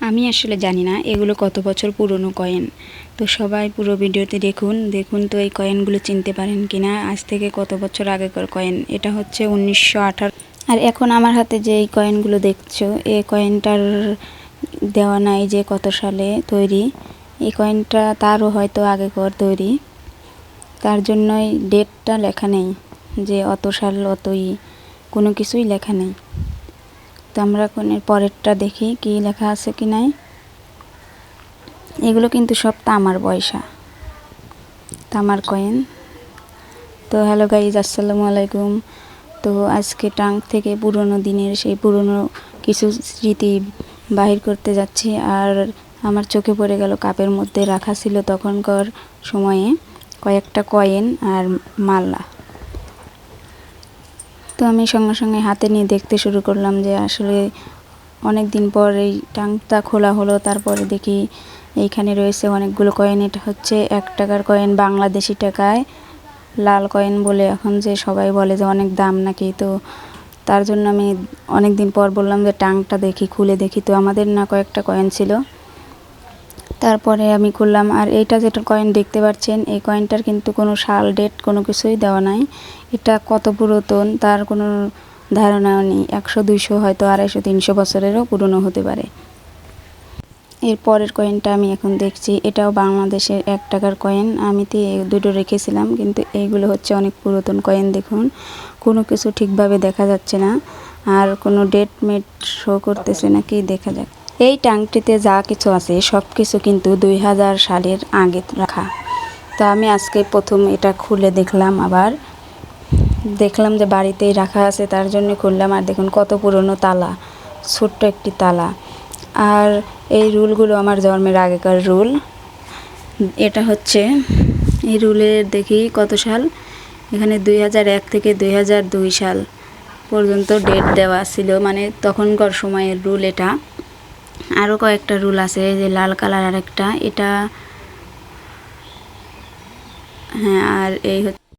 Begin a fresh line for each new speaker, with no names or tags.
আমি আসলে জানি না, এগুলো কত বছর পুরনো কয়েন। তো সবাই পুরো ভিডিওতে দেখুন দেখুন তো এই কয়েনগুলো চিনতে পারেন কি না, আজ থেকে কত বছর আগেকার কয়েন। এটা হচ্ছে উনিশশো আঠারো। আর এখন আমার হাতে যে এই কয়েনগুলো দেখছ এই কয়েনটার দেওয়া নাই যে কত সালে তৈরি। এই কয়েনটা তারও হয়তো আগেকার তৈরি। তার জন্যই ডেটটা লেখা নেই যে অত সাল অতই, কোনো কিছুই লেখা নেই। তো আমরা এর পরেরটা দেখি কি লেখা আছে কি নাই। এগুলো কিন্তু সব তামার পয়সা, তামার কয়েন তো হ্যালো গাইজ আসসালামু আলাইকুম। তো আজকে টাং থেকে পুরনো দিনের সেই পুরনো কিছু স্মৃতি বাহির করতে যাচ্ছি আর আমার চোখে পড়ে গেল কাপের মধ্যে রাখা ছিল তখনকার সময়ে কয়েকটা কয়েন আর মাল্লা তো আমি সঙ্গে সঙ্গে হাতে নিয়ে দেখতে শুরু করলাম যে আসলে অনেক দিন পর এই টাংটা খোলা হলো, তারপরে দেখি এইখানে রয়েছে অনেকগুলো কয়েন এটা হচ্ছে এক টাকার কয়েন বাংলাদেশি টাকায়, লাল কয়েন বলে এখন যে সবাই বলে যে অনেক দাম নাকি, তো তার জন্য আমি অনেক দিন পর বললাম যে টাংটা দেখি, খুলে দেখি, তো আমাদের না কয়েকটা কয়েন ছিল। তারপরে আমি করলাম আর এইটা যেটা কয়েন দেখতে পাচ্ছেন, এই কয়েনটার কিন্তু কোনো সাল ডেট কোনো কিছুই দেওয়া নাই। এটা কত পুরাতন, তার কোনো ধারণাও নেই। একশো, দুইশো, হয়তো আড়াইশো, তিনশো বছরেরও পুরনো হতে পারে। এর পরের কয়েনটা আমি এখন দেখছি, এটাও বাংলাদেশের এক টাকার কয়েন আমি তো, দুটো রেখেছিলাম, কিন্তু এইগুলো হচ্ছে অনেক পুরাতন কয়েন দেখুন। কোনো কিছু ঠিকভাবে দেখা যাচ্ছে না, আর কোনো ডেট মেট শো করতেছে নাকি, দেখা যাক। এই ট্যাঙ্কটিতে যা কিছু আছে, সব কিছু কিন্তু দুই হাজার সালের আগে রাখা। তো আমি আজকে প্রথম এটা খুলে দেখলাম আবার। দেখলাম যে বাড়িতেই রাখা আছে, তার জন্য খুললাম। আর দেখুন কত পুরনো তালা, ছোট্ট একটি তালা। আর এই রুলগুলো আমার জন্মের আগেকার রুল। এটা হচ্ছে, এই রুলের দেখি কত সাল? এখানে দুই হাজার এক থেকে দুই হাজার দুই সাল পর্যন্ত ডেট দেওয়া ছিল। মানে তখনকার সময়ের রুল এটা। আরও কয়েকটা রুল আছে, এই যে লাল কালার আর একটা এটা হ্যাঁ আর এই হচ্ছে